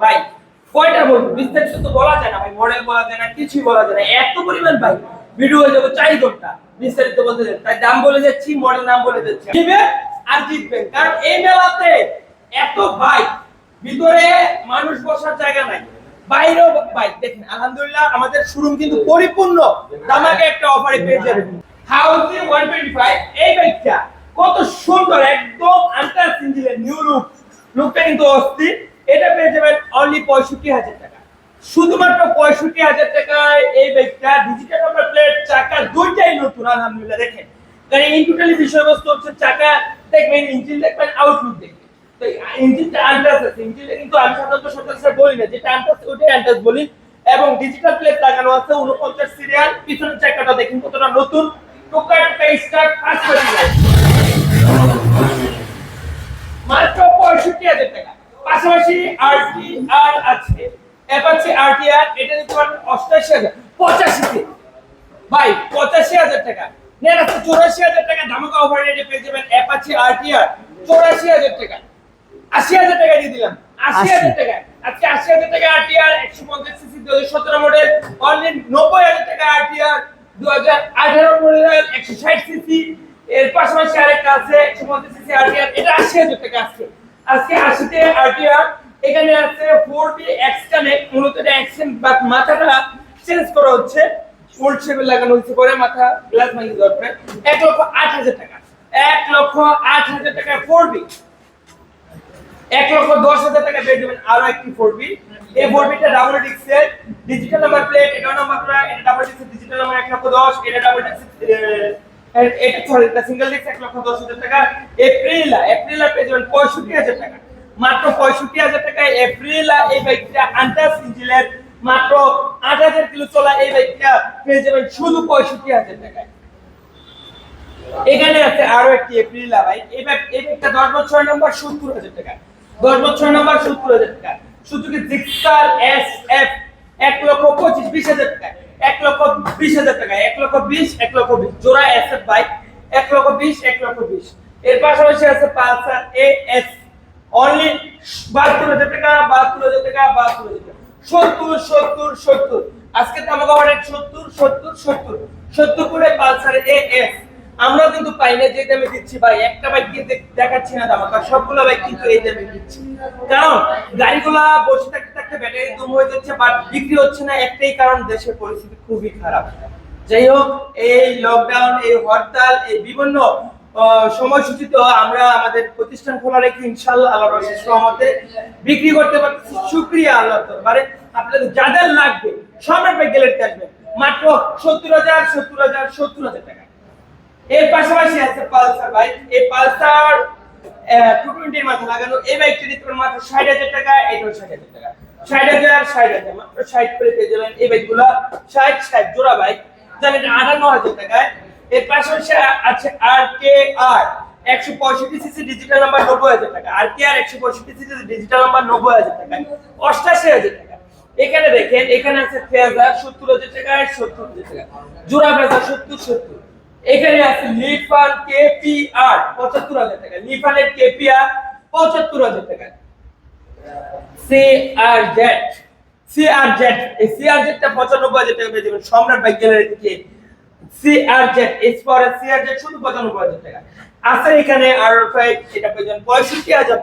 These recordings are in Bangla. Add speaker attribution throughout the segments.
Speaker 1: ভাই, কয়টা বলব? বিস্তারিত তো বলা যায় না, ভাই মডেল বলা যায় না, কিছুই বলা যায় না। এত পরিমাণ ভিডিও হয়ে যাবে চারি ঘণ্টা। বিস্তারিত বলতে তাই দাম বলে যাচ্ছি মডেল নাম বলে আর জিতবেন কারণ এই মেলাতে এত ভিতরে মানুষ বসার জায়গা নাই। বাইরেও দেখেন, আলহামদুলিল্লাহ, আমাদের শোরুম কিন্তু পরিপূর্ণ। দামাকে একটা অফারে পেয়ে যাবেন। হাউসে 125 এই বাইকটা কত সুন্দর, একদম আন্টার নিউ লুক লুকটা কিন্তু অস্থির। এটা পেয়ে যাবেন অনলি পঁয়ষট্টি হাজার টাকা। শুধুমাত্র পঁয়ষট্টি হাজার টাকায় এই বাইকটা ডিজিটাল নাম্বার প্লেট চাকা দুইটাই নতুন, আলহামদুলিল্লাহ, দেখেন। কারণ এই বিষয়বস্তু হচ্ছে চাকা, দেখবেন ইঞ্জিন দেখবেন আউটলুক দেখবেন। আছে। কিন্তু আমি সাধারণত বলি না, যেটা বলি। এবং ডিজিটাল প্লেট লাগানো আছে, উনপঞ্চাশ সিরিয়াল চাকাটা কতটা নতুন। মাত্র পঁয়ষট্টি হাজার টাকা। পাশাপাশি আরটি আর আছে। অ্যাপাচি আরটিআর এটা দিতে পারবেন অষ্টাশি হাজার। পঁচাশিতে। ভাই পঁচাশি হাজার টাকা। নেন আছে চৌরাশি হাজার টাকা ধামাকা ওভার রেটে পেয়ে যাবেন। অ্যাপাচি আরটিআর চৌরাশি হাজার টাকা। আশি হাজার টাকা দিয়ে দিলাম। আশি হাজার টাকা। আজকে আশি হাজার টাকা আরটিআর একশো পঞ্চাশ সিসি দু হাজার সতেরো মডেল অনলি নব্বই হাজার টাকা আরটিআর দু হাজার আঠারো মডেল একশো ষাট সিসি এর পাশাপাশি আরেকটা আছে একশো পঞ্চাশ সিসি আরটিআর এটা আশি হাজার টাকা আজকে। আজকে আশিতে আরটিআর এখানে আছে ফোর বি এক্স মূলত এটা বা মাথাটা চেঞ্জ করা হচ্ছে। উল্ট শেপে লাগানো হচ্ছে পরে, মাথা গ্লাস ভাঙিয়ে দরকার এক লক্ষ আট হাজার টাকা। এক লক্ষ আট হাজার টাকা ফোর বি এক লক্ষ দশ হাজার টাকা পেয়ে যাবেন আরও একটি ফোর বি এই ফোর বিটা ডাবল ডিক্সের ডিজিটাল নাম্বার প্লেট এটা নাম্বার এটা ডাবল ডিক্সের ডিজিটাল নাম্বার এক লক্ষ দশ, এটা ডাবল ডিক্সের এটা সরি এটা সিঙ্গেল ডিক্স এক লক্ষ দশ হাজার টাকা। এপ্রিলা এপ্রিলা পেয়ে যাবেন পঁয়ষট্টি হাজার টাকা। মাত্র পঁয়ষট্টি হাজার টাকায় এপ্রিলা এই বাইকটা আন্টাস ইঞ্জিনের মাত্র আট হাজার কিলো চলা এই বাইকটা পেয়ে যাবেন শুধু পঁয়ষট্টি হাজার টাকায়। এখানে আছে আরও একটি এপ্রিলা এবার এই একটা দশ বছর নম্বর সত্তর হাজার টাকা। দশ বছর নম্বর সত্তর হাজার টাকা। সুজুকি জিক্সার এস এফ এক লক্ষ পঁচিশ বিশ হাজার টাকা। এক লক্ষ বিশ হাজার টাকা, এক লক্ষ বিশ, এক লক্ষ বিশ। জোড়া এস এফ বাইক, এক লক্ষ বিশ, এক লক্ষ বিশ। এর পাশাপাশি আছে পালসার এ এস অনলি বাহাত্তর হাজার টাকা, বাহাত্তর হাজার টাকা, বাহাত্তর হাজার টাকা। সত্তর সত্তর সত্তর। আজকে তামাকা অনেক সত্তর সত্তর সত্তর। সত্তর করে পালসার এ এস আমরা কিন্তু পাই না যে দামে দিচ্ছি ভাই। একটা বাইক কিন্তু দেখাচ্ছি না দামাকা সবগুলো বাইক কিন্তু এই দামে দিচ্ছি। কারণ গাড়িগুলা বসে থাকতে থাকতে ব্যাটারি কম হয়ে যাচ্ছে বাট বিক্রি হচ্ছে না। একটাই কারণ, দেশের পরিস্থিতি খুবই খারাপ। যাই হোক, এই লকডাউন এই হরতাল, এই বিভিন্ন সময়সূচিতে আমরা আমাদের প্রতিষ্ঠান খোলা রেখে ইনশাল্লাহ আল্লাহ বিক্রি করতে পারছি শুক্রিয়া আল্লাহ দরবারে। আপনাদের যাদের লাগবে সম্রাট ভাই গ্যালারিতে আসবেন। মাত্র সত্তর হাজার সত্তর হাজার সত্তর হাজার টাকা। এর পাশাপাশি আছে পালসার বাইক এই পালসার টু টোয়েন্টির মাথা লাগানো। এই বাইকটি নিতে মাত্র ষাট হাজার টাকা, এটাও ষাট হাজার টাকা। ষাট হাজার ষাট হাজার, মাত্র ষাট করে পেয়ে যাবেন। এই বাইকগুলো ষাট ষাট জোড়া বাইক। জানেন আটান্ন হাজার টাকায়। এর পাশাপাশি আছে আর কে আর একশো পঁয়ষট্টি সিসি ডিজিটাল নাম্বার নব্বই হাজার টাকা। আর কে আর একশো পঁয়ষট্টি সিসি ডিজিটাল নাম্বার নব্বই হাজার টাকা অষ্টাশি হাজার টাকা। এখানে দেখেন, এখানে আছে ফেজার সত্তর হাজার টাকা, সত্তর হাজার টাকা। জোড়া ফেজার সত্তর সত্তর। এখানে আছে লিফান কেপিআর পঁচাত্তর হাজার টাকা। লিফানের কেপিআর পঁচাত্তর হাজার টাকা। C R Z C R Z এই সি আর জেডটা পঁচানব্বই হাজার টাকা পেয়ে যাবেন। সম্রাট বাইক গ্যালারি থেকে C R Z S for C R Z শুধু পঁচানব্বই হাজার টাকা। আছে এখানে আর ফাইভ এটা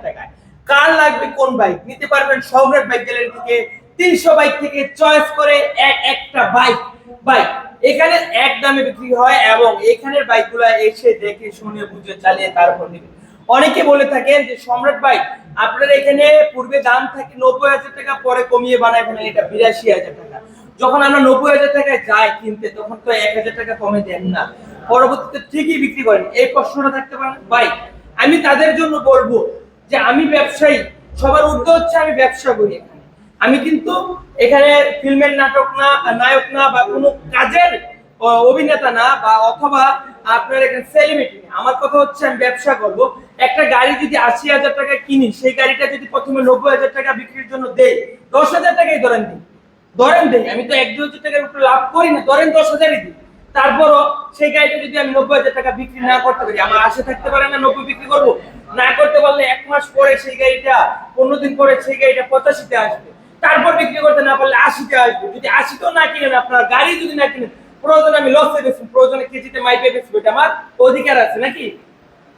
Speaker 1: টাকা কার লাগবে কোন বাইক নিতে পারবেন বাইক থেকে। তিনশো বাইক থেকে চয়েস করে এক একটা বাইক বাইক এখানে এক দামে বিক্রি হয় এবং এখানের বাইকগুলো এসে দেখে, শুনে, বুঝে, চালিয়ে তারপর নেবে। অনেকে বলে থাকেন যে, সম্রাট বাইক আপনার এখানে পূর্বে দাম থাকে নব্বই হাজার টাকা, পরে কমিয়ে বানায় ফেলেন, এটা বিরাশি হাজার টাকা। যখন আমরা নব্বই হাজার টাকায় যাই কিনতে, তখন তো এক হাজার টাকা কমে দেন না। পরবর্তীতে ঠিকই বিক্রি করেন। এই প্রশ্নটা থাকতে পারেন ভাই, আমি তাদের জন্য বলব যে আমি ব্যবসায়ী। সবার উদ্যোগ হচ্ছে আমি ব্যবসা করি এখানে। আমি কিন্তু এখানে ফিল্মের নাটক না, নায়ক না বা কোনো কাজের অভিনেতা না বা অথবা আপনার এখানে সেলিব্রিটি আমার কথা হচ্ছে আমি ব্যবসা করব। একটা গাড়ি যদি আশি হাজার টাকা কিনি, সেই গাড়িটা যদি প্রথমে নব্বই হাজার টাকা বিক্রির জন্য দেয় দশ হাজার টাকাই ধরেন দিই। ধরেন দেই, আমি তো এক দু হাজার টাকার উপরে লাভ করি না, ধরেন দশ হাজারই দিই। তারপরও সেই গাড়িটা যদি আমি নব্বই হাজার টাকা বিক্রি না করতে পারি, আমার আশে থাকতে পারে না নব্বই বিক্রি করব, না করতে পারলে এক মাস পরে সেই গাড়িটা, পনেরো দিন পরে সেই গাড়িটা পঁচাশিতে আসবে। তারপর বিক্রি করতে না পারলে আশিতে আসবে। যদি আশিতেও না কিনেন, আপনার গাড়ি যদি না কিনেন, প্রয়োজনে আমি লসে বেশি প্রয়োজনে কেজিতে মাইপে বেশি এটা আমার অধিকার আছে নাকি?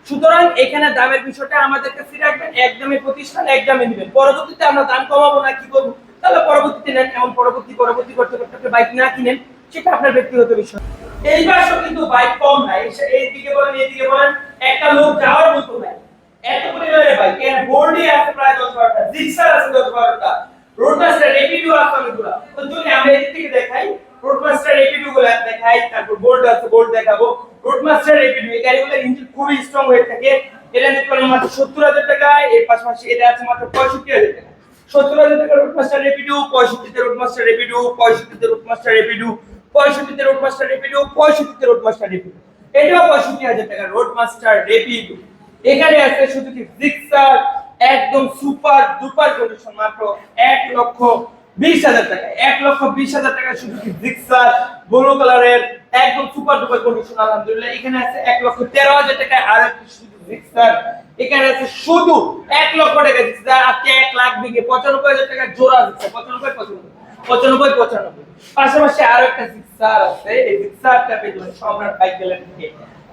Speaker 1: সুতরাং এখানে দামের বিষয়টা আমাদের কাছে রাখবেন একদমই প্রতিষ্ঠান একদমই নেবেন। পরবর্তীতে আমরা দাম কমাবো না, কি করব? তাহলে পরবর্তীতে নেন, এমন পরবর্তী পরবর্তী করতে করতে আপনি বাইক না কিনেন, সেটা আপনার ব্যক্তিগত বিষয়। এই পাশেও কিন্তু বাইক কম নাই এইদিকে বলেন এইদিকে বলেন, একটা লোক যাওয়ার মতো নাই এত পরিমাণে বাইক এর বোর্ডে আছে প্রায় দশ বারোটা জিক্সার আছে দশ বারোটা। রোডমাস্টার রেপিডিও আছে অনেকগুলো। তো যদি আমরা এদিক থেকে দেখাই রোডমাস্টার রেপিডিও গুলো দেখাই, তারপর বোর্ড আছে বোর্ড দেখাবো। রোডমাস্টার রেপিডিও এই গাড়িগুলোর ইঞ্জিন খুবই স্ট্রং হয়ে থাকে। এটা নিতে পারেন মাত্র সত্তর হাজার টাকায়, এর পাশাপাশি এটা আছে মাত্র পঁয়ষট্টি হাজার টাকা একদম সুপার ডুপার কন্ডিশন মাত্র এক লক্ষ বিশ হাজার টাকা। এক লক্ষ বিশ হাজার টাকা শুধু কি জিক্সার ব্লু কালারের, একদম সুপার ডুপার কন্ডিশন আলহামদুলিল্লাহ। এখানে আছে এক লক্ষ তেরো হাজার টাকা। আর একটি শুধু জিক্সার এখানে আছে শুধু এক লক্ষ টাকা জিক্সার আজকে এক লাখ বিঘে পঁচানব্বই হাজার টাকা জোড়া দিচ্ছে। পঁচানব্বই পঁচানব্বই পঁচানব্বই পঁচানব্বই। পাশাপাশি আরও একটা আছে। এই জিক্সারটা পেয়ে সম্রাট থেকে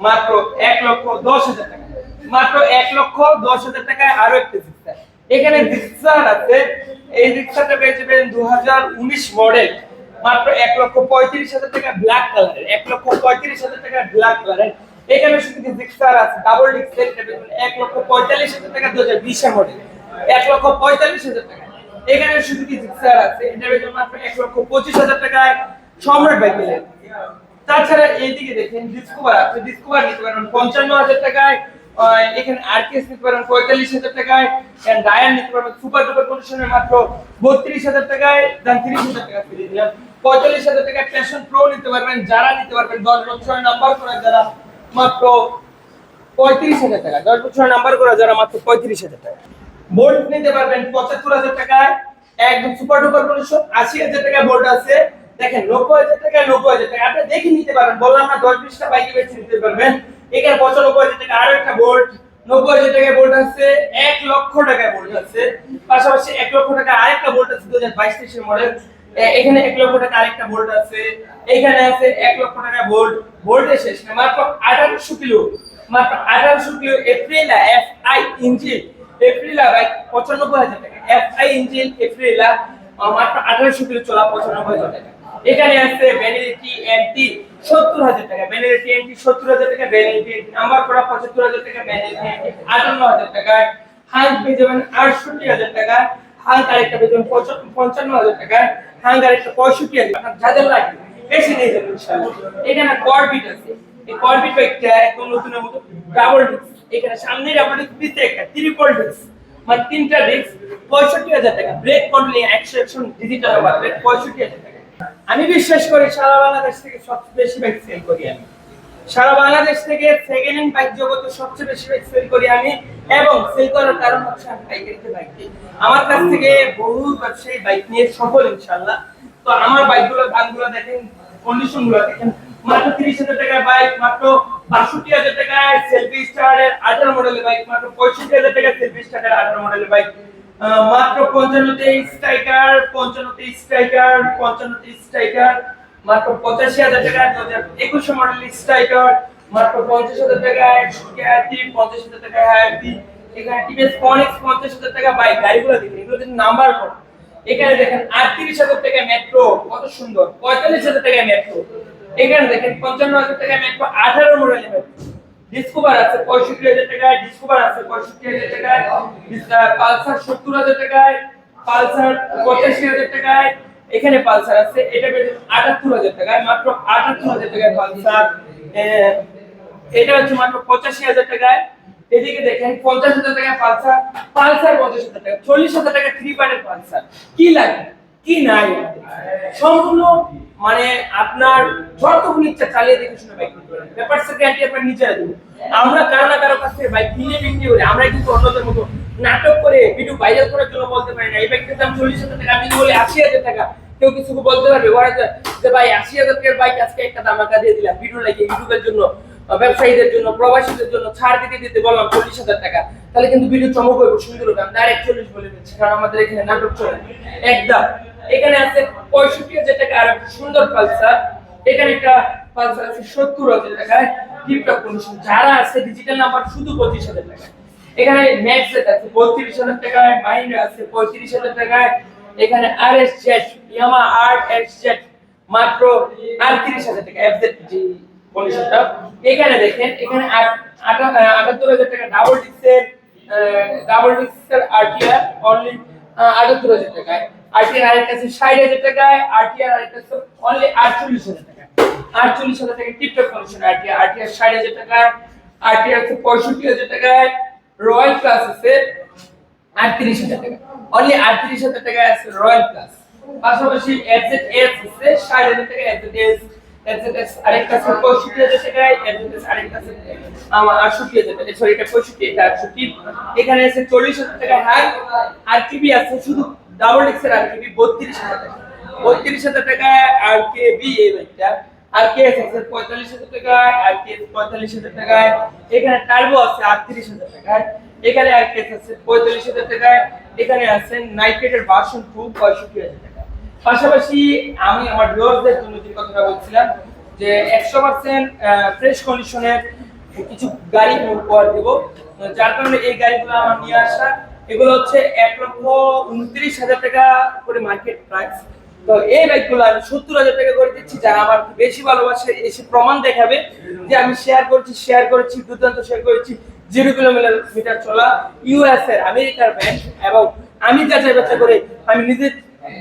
Speaker 1: মাত্র এক লক্ষ দশ হাজার টাকা। মাত্র এক লক্ষ দশ হাজার টাকায় আরও একটা জিক্সার এখানে জিক্সার আছে। এই রিক্সাটা পেয়ে যাবেন দু হাজার উনিশ মডেল মাত্র এক লক্ষ পঁয়ত্রিশ হাজার টাকা ব্ল্যাক কালারের এক লক্ষ পঁয়ত্রিশ হাজার টাকা ব্ল্যাক কালারের এখানে শুধু কি জিক্সার আছে ডাবল ডিক্সের এক লক্ষ পঁয়তাল্লিশ হাজার টাকা দু হাজার বিশের মডেল এক লক্ষ পঁয়তাল্লিশ হাজার টাকা। এখানে শুধু কি জিক্সার আছে, এটা যাবেন মাত্র এক লক্ষ পঁচিশ হাজার টাকায় সম্রাট বাইক পেলেন। তাছাড়া এইদিকে দেখেন ডিসকভার আছে ডিসকভার নিতে পারেন পঞ্চান্ন হাজার টাকায় এখানে আরকেএস নিতে পারেন পঁয়তাল্লিশ হাজার টাকায় ডায়ার নিতে পারবেন সুপার ডুপার কন্ডিশনের মাত্র বত্রিশ হাজার টাকায় দাম তিরিশ হাজার টাকা ফিরে দিলাম। পঁয়তাল্লিশ হাজার টাকায় প্যাশন প্রো নিতে পারবেন, যারা নিতে পারবেন, দশ বছর নাম্বার করা যারা মাত্র পঁয়ত্রিশ হাজার টাকা। দশ বছর নাম্বার করা যারা মাত্র পঁয়ত্রিশ হাজার টাকা। বোল্ট নিতে পারবেন পঁচাত্তর হাজার টাকায়। একদম সুপার ডুপার কন্ডিশন আশি হাজার টাকা বোল্ট আছে। দেখেন, নব্বই হাজার টাকা নব্বই হাজার টাকা। আপনি দেখে নিতে পারবেন বললাম না, দশ বিশটা বাইকে বেছে নিতে পারবেন। এখানে পঁচানব্বই হাজার টাকা আরও একটা বোল্ট নব্বই হাজার টাকায় বোল্ট আছে, এক লক্ষ টাকায় বোল্ট আছে। পাশাপাশি এক লক্ষ টাকা আরেকটা বোল্ট আছে দু হাজার বাইশ তেইশের মডেল এখানে এক লক্ষ টাকা আরেকটা বোল্ট আছে। এখানে আছে এক লক্ষ টাকা বোল্ট বোল্টের শেষ মাত্র আঠারোশো কিলো। মাত্র আঠারোশো kilo Aprilia F I engine Aprilia bike পঁচানব্বই হাজার টাকা। এফ আই ইঞ্জিন এপ্রিলা মাত্র আঠারোশো কিলো চলা পঁচানব্বই হাজার টাকা। এখানে আছে বেনেলিটি এনটি সত্তর হাজার টাকা। বেনেলিটি এনটি সত্তর হাজার টাকা। বেনেলিটি নাম্বার করা পঁচাত্তর হাজার টাকা। বেনেলিটি এনটি আটান্ন হাজার টাকায় হাঙ্ক পেয়ে যাবেন আটষট্টি হাজার টাকা। হাঙ্ক আরেকটা পেয়ে যাবেন পঞ্চান্ন হাজার টাকায় হাঙ্ক একটা পঁয়ষট্টি হাজার টাকা। যাদের লাগবে, বেশি নিয়ে যাবেন ইনশাআল্লাহ। এখানে কর্বিট আছে। এই কর্বিট একটা একদম নতুনের মতো ডাবল ডিস্ক এখানে সামনে ডাবল ডিস্ক পিছে একটা ট্রিপল ডিস্ক মানে তিনটা ডিস্ক পঁয়ষট্টি হাজার টাকা। ব্রেক করলে একশো একশো ডিজিটাল ব্রেক পঁয়ষট্টি হাজার টাকা। আমি বিশ্বাস করি সারা বাংলাদেশ থেকে সবচেয়ে বেশি বাইক সেল করি আমি। সারা বাংলাদেশ থেকে সেকেন্ড হ্যান্ড বাইক জগতে সবচেয়ে বেশি বাইক সেল করি আমি এবং সেল করার কারণ হচ্ছে আমি বাইকের বাইক দিই আমার কাছ থেকে বহু ব্যবসায়ী বাইক নিয়ে সফল ইনশাল্লাহ তো আমার বাইকগুলোর দামগুলো দেখেন কন্ডিশনগুলো দেখেন। মাত্র তিরিশ হাজার টাকার বাইক মাত্র বাষট্টি হাজার টাকায় সেলফি স্টারের আঠারো মডেলের বাইক মাত্র পঁয়ষট্টি হাজার টাকায় সেলফি স্টারের আঠারো মডেলের বাইক মাত্র পঞ্চান্নতে স্ট্রাইকার পঞ্চান্নতে স্ট্রাইকার পঞ্চান্নতে স্ট্রাইকার মাত্র পঁচাশি হাজার টাকা দু হাজার একুশে মডেলের স্ট্রাইকার মাত্র পঞ্চাশ হাজার টাকায় হায়াতি পঞ্চাশ হাজার এখানে টিভিএস পঞ্চাশ হাজার টাকা বাইক, গাড়িগুলো দেখুন, এগুলো নাম্বার এখানে দেখেন আটত্রিশ হাজার টাকা মেট্রো কত সুন্দর, পঁয়তাল্লিশ হাজার টাকা মেট্রো এখানে দেখেন পঞ্চান্ন হাজার টাকা মেট্রো আঠারো মডেলের মেট্রো ডিসকভার আছে পঁয়ষট্টি হাজার টাকায় ডিসকভার আছে পঁয়ষট্টি হাজার টাকায় পালসার সত্তর হাজার টাকায় পালসার পঁচাশি হাজার টাকায় এখানে পালসার আছে, এটা পেয়ে আটাত্তর হাজার টাকায় মাত্র আটাত্তর হাজার টাকায় পালসার। এটা হচ্ছে মাত্র পঁচাশি হাজার টাকায়। এদিকে দেখেন, পঞ্চাশ হাজার টাকা পালসার পালসার পঞ্চাশ হাজার টাকা, চল্লিশ হাজার টাকা থ্রি পার্টের পালসার। কি লাগে? কি নাই? সম্পূর্ণ মানে আপনার যতক্ষণ ইচ্ছা চালিয়ে দেখে শুনে বাইক পারেন। ব্যাপার গ্যারান্টি আপনার নিজেরা দেবো আমরা কারও না কারও কাছ বাইক কিনে বিক্রি করি আমরা কিন্তু অন্যদের মতো নাটক করে ভিডিও ভাইরাল করার জন্য বলতে পারি না। এই বাইকটার দাম চল্লিশ হাজার টাকা, আমি বলি আশি হাজার টাকা কেউ কিছু বলতে পারবে। ওরা যে- ভাই, আশি হাজার টাকার বাইক আজকে একটা দামাকা দিয়ে দিলাম। ভিডিও লাগিয়ে ইউটিউবের জন্য ব্যবসায়ীদের জন্য, প্রবাসীদের জন্য ছাড় দিতে দিতে বললাম চল্লিশ হাজার টাকা। তাহলে কিন্তু ভিডিও চমক হবে সুন্দর হবে আমি ডাইরেক্ট চল্লিশ বলে দিচ্ছি, কারণ আমাদের এখানে নাটক চলে। একদম। এখানে আছে পঁয়ষট্টি হাজার টাকা আর সুন্দর পালসার। এখানে একটা পালসার আছে সত্তর হাজার টাকায় টিপটপ কন্ডিশন যারা আছে ডিজিটাল নাম্বার শুধু পঁচিশ হাজার টাকায় এখানে ম্যাক্স আছে বত্রিশ হাজার টাকায় মাইন্ড আছে পঁয়ত্রিশ হাজার টাকায়। এখানে R S Z Yamaha R X Z মাত্র আটত্রিশ হাজার টাকা এফজেড জি কন্ডিশনটা এখানে দেখেন, এখানে আটাত্তর হাজার টাকা ডাবল ডিক্সের ডাবল ডিক্সের আরটিআর অনলি আটাত্তর হাজার টাকায়। আরটিআর আরেকটা আছে ষাট হাজার টাকায় আরটিআর আরেকটা আছে অনলি আটচল্লিশ হাজার টাকা আটচল্লিশ হাজার টাকা টিপটপ কন্ডিশন আরটিআর আরটিআর ষাট হাজার টাকায় আরটিআর আছে পঁয়ষট্টি হাজার টাকায়, রয়্যাল ক্লাস আছে আটত্রিশ হাজার টাকা অনলি আটত্রিশ হাজার টাকা আছে রয়্যাল প্লাস পাশাপাশি এফজেড এস আছে, ষাট হাজার টাকা এফজেড এস এফজেড এস আরেকটা আছে পঁয়ষট্টি হাজার টাকায় এস আরেকটা আছে আমার টাকা। সরি এটা পঁয়ষট্টি, এটা আটষট্টি। এখানে আছে টাকা আর আছে, শুধু ডাবল এক্সের আর কিবি বত্রিশ হাজার টাকা। বত্রিশ হাজার টাকায় আর কে বি এই বাইকটা আর কে আছে পঁয়তাল্লিশ হাজার টাকায় আর কে এস পঁয়তাল্লিশ হাজার টাকায় এখানে টার্বো আছে, আটত্রিশ হাজার টাকায় এখানে আর কে এস আছে? পঁয়তাল্লিশ হাজার টাকায় এখানে আছে নাইট্রেটের ভার্সন টু পঁয়ষট্টি হাজার টাকা। পাশাপাশি আমি আমার ভিউয়ারদের জন্য যে কথাটা বলছিলাম, যে একশো পার্সেন্ট ফ্রেশ কন্ডিশনের কিছু গাড়ি উপহার দেব। যার কারণে এই গাড়িগুলো আমার নিয়ে আসা। এগুলো হচ্ছে এক লক্ষ উনত্রিশ হাজার টাকা করে মার্কেট প্রাইস তো এই বাইকগুলো আমি সত্তর হাজার টাকা করে দিচ্ছি। যারা আমার বেশি ভালোবাসে, এসে প্রমাণ দেখাবে যে আমি শেয়ার করছি শেয়ার করেছি, দুর্দান্ত শেয়ার করেছি। জিরো কিলোমিটার চলা ইউএস এর আমেরিকার ব্যাংক এবং আমি যাচাই বাছাই করে, আমি নিজে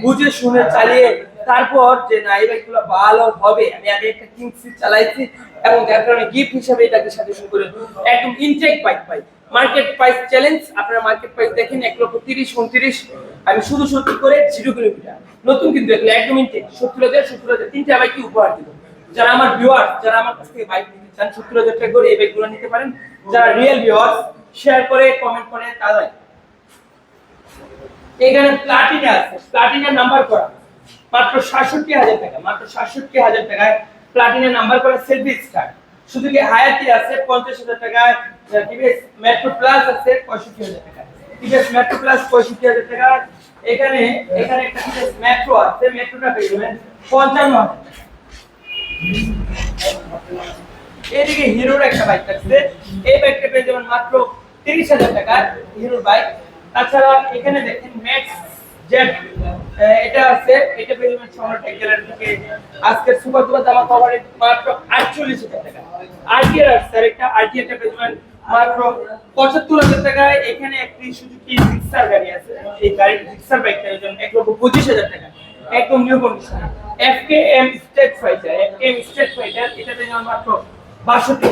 Speaker 1: বুঝে শুনে চালিয়ে তারপর যে, না, এই বাইকগুলো ভালো হবে। আমি আগে একটা কিংসি চালাইছি এবং যার কারণে গিফট হিসাবে এটাকে সাজেশন করে একদম ইনটেক বাইক পাই। মার্কেট প্রাইস চ্যালেঞ্জ আপনারা মার্কেট প্রাইস দেখেন, এক লক্ষ তিরিশ, উনত্রিশ। আমি শুধু সত্যি করে জিরো কিলোমিটার নতুন কিন্তু এগুলো একদম ইনটেক সত্তর হাজার সত্তর হাজার, তিনটা বাইক উপহার দিব। যারা আমার ভিউয়ার যারা আমার কাছ থেকে বাইক নিতে চান, সত্তর হাজার টাকা করে এই বাইকগুলো নিতে পারেন। যারা রিয়েল ভিউয়ার শেয়ার করে কমেন্ট করে তারাই এখানে প্লাটিনা আছে। প্লাটিনা নাম্বার করা। মাত্র সাতষট্টি হাজার টাকা, মাত্র সাতষট্টি হাজার টাকায় প্লাটিনা নাম্বার করা সেলফি স্টার শুধু কি হায়াতি আছে? পঞ্চাশ হাজার টাকায় টিভিএস মেট্রো প্লাস আছে, পঁয়ষট্টি হাজার টাকা টিভিএস মেট্রো প্লাস পঁয়ষট্টি হাজার টাকা এখানে এখানে একটা টিভিএস মেট্রো আছে মেট্রোটা পেয়ে যাবেন পঞ্চান্ন হাজার টাকা এদিকে হিরোর একটা বাইক আছে এই বাইকটা পেয়ে যাবেন মাত্র তিরিশ হাজার টাকার হিরোর বাইক তাছাড়া এখানে দেখেন ম্যাক্স জেড এটা আছে। এটা পেয়ে যাবেন সম্রাট গ্যালারি থেকে আজকের সুপার দুপার দামা কভারে মাত্র আটচল্লিশ হাজার টাকা। আরটিআর আছে আর একটা আরটিআরটা পেয়ে যাবেন মাত্র পঁচাত্তর হাজার টাকায়। এখানে একটি সুজুকি জিক্সার গাড়ি আছে। এই গাড়ি জিক্সার বাইকটা যাবেন এক লক্ষ পঁচিশ হাজার টাকা। একদম new condition FKM state fighter FKM state fighter এটা পেয়ে যাবেন মাত্র বাষট্টি।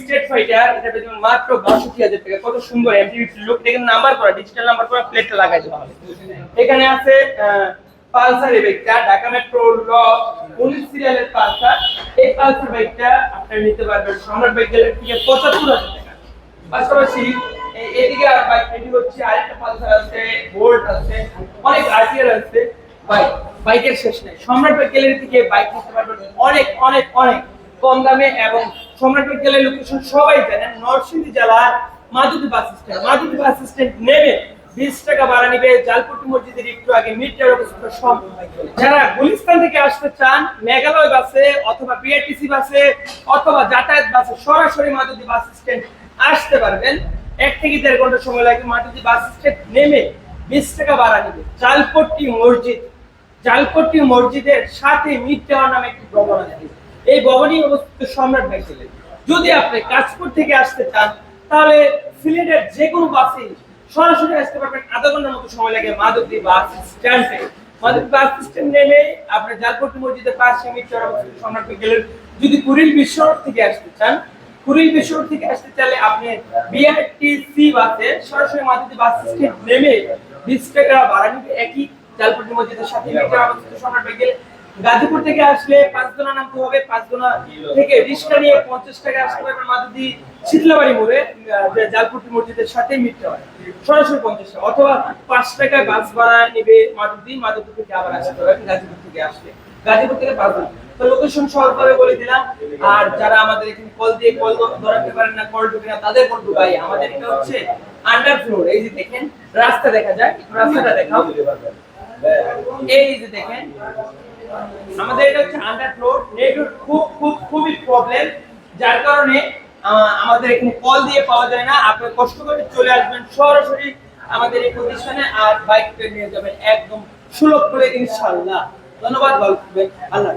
Speaker 1: স্টেট ফাইটার এটা মাত্র বাষট্টি হাজার টাকা। কত সুন্দর এমটিভি লুক দেখেন নাম্বার করা ডিজিটাল নাম্বার করা প্লেটটা লাগাই হবে। এখানে আছে পালসার বাইকটা ঢাকা মেট্রো ল সিরিয়ালের পালসার। এই পালসার বাইকটা আপনি নিতে পারবেন সম্রাট বাইক গ্যালারি থেকে পঁচাত্তর হাজার টাকা। পাশাপাশি এদিকে আর বাইক রেডি হচ্ছে আরেকটা পালসার আছে বোল্ট আছে, অনেক আছে। বাইক বাইকের শেষ নেই। সম্রাট বাইক থেকে বাইক নিতে পারবেন অনেক অনেক অনেক। কম দামে এবং সম্রাট গ্যালারি লোকেশন সবাই জানেন, নরসিংদী জেলার মাদুদি বাস স্ট্যান্ড। মাদুদি বাস স্ট্যান্ড নেমে বিশ টাকা ভাড়া নিবে। জালপট্টি মসজিদের একটু আগে মিটার অবস্থিত সব যারা গুলিস্তান থেকে আসতে চান, মেঘালয় বাসে অথবা বিআরটিসি বাসে অথবা যাতায়াত বাসে সরাসরি মাদুদি বাস স্ট্যান্ড আসতে পারবেন। এক থেকে দেড় ঘণ্টা সময় লাগে মাদুদি বাস স্ট্যান্ড নেমে বিশ টাকা ভাড়া নিবে। জালপট্টি মসজিদ। জালপট্টি মসজিদের সাথে মিট টাওয়ার নামে একটি ভবন আছে। এই ভবনই অবস্থিত সম্রাট ভাই ছিলেন যদি আপনি কাশপুর থেকে আসতে চান, তাহলে সিলেটের যে কোনো বাসে সরাসরি আসতে পারবেন আধা ঘণ্টার মতো সময় লাগে মাধবদী বাস স্ট্যান্ডে মাধবদী বাস স্ট্যান্ড নেমে আপনি জালপট্টি মসজিদের পাশে টাওয়ার অবস্থিত সম্রাট ভাই গেলেন। যদি কুড়িল বিশ্ব থেকে আসতে চান, কুড়িল বিশ্ব থেকে আসতে চাইলে আপনি বিআরটিসি বাসে সরাসরি মাধবদী বাস স্ট্যান্ড নেমে বিশ টাকা ভাড়া নিবে। একই জালপট্টি মসজিদের সাথে মিটার অবস্থিত সম্রাট ভাই গেলে গাজীপুর থেকে আসলে পাঁচদোনা নামতে হবে পাঁচদোনা থেকে রিক্সা নিয়ে পঞ্চাশ টাকা আসতে পারবেন মাদুদি শীতলাবাড়ি মোড়ে জালপুটি মসজিদের সাথে মিটতে হয়। সরাসরি পঞ্চাশ টাকা, অথবা পাঁচ টাকায় বাস ভাড়া নেবে মাদুদি মাদুদি থেকে আবার আসতে হবে গাজীপুর থেকে আসলে। গাজীপুর থেকে পাঁচদোনা তো লোকেশন সহজভাবে বলে দিলাম, আর যারা আমাদের এখানে কল দিয়ে কল ধরাতে পারেন না কল ঢুকে না, তাদের বলব ভাই, আমাদের এটা হচ্ছে আন্ডার ফ্লোর এই যে দেখেন, রাস্তা দেখা যায় রাস্তাটা দেখাও। এই যে দেখেন আমাদের এটা হচ্ছে আন্ডার ফ্লোর নেটওয়ার্ক খুব খুব, খুবই প্রবলেম যার কারণে আমাদের এখানে কল দিয়ে পাওয়া যায় না। আপনি কষ্ট করে চলে আসবেন সরাসরি আমাদের এই প্রতিষ্ঠানে আর বাইকটা নিয়ে যাবেন একদম সুলভ করে, ইনশাআল্লাহ। ধন্যবাদ, ভালো আল্লাহ।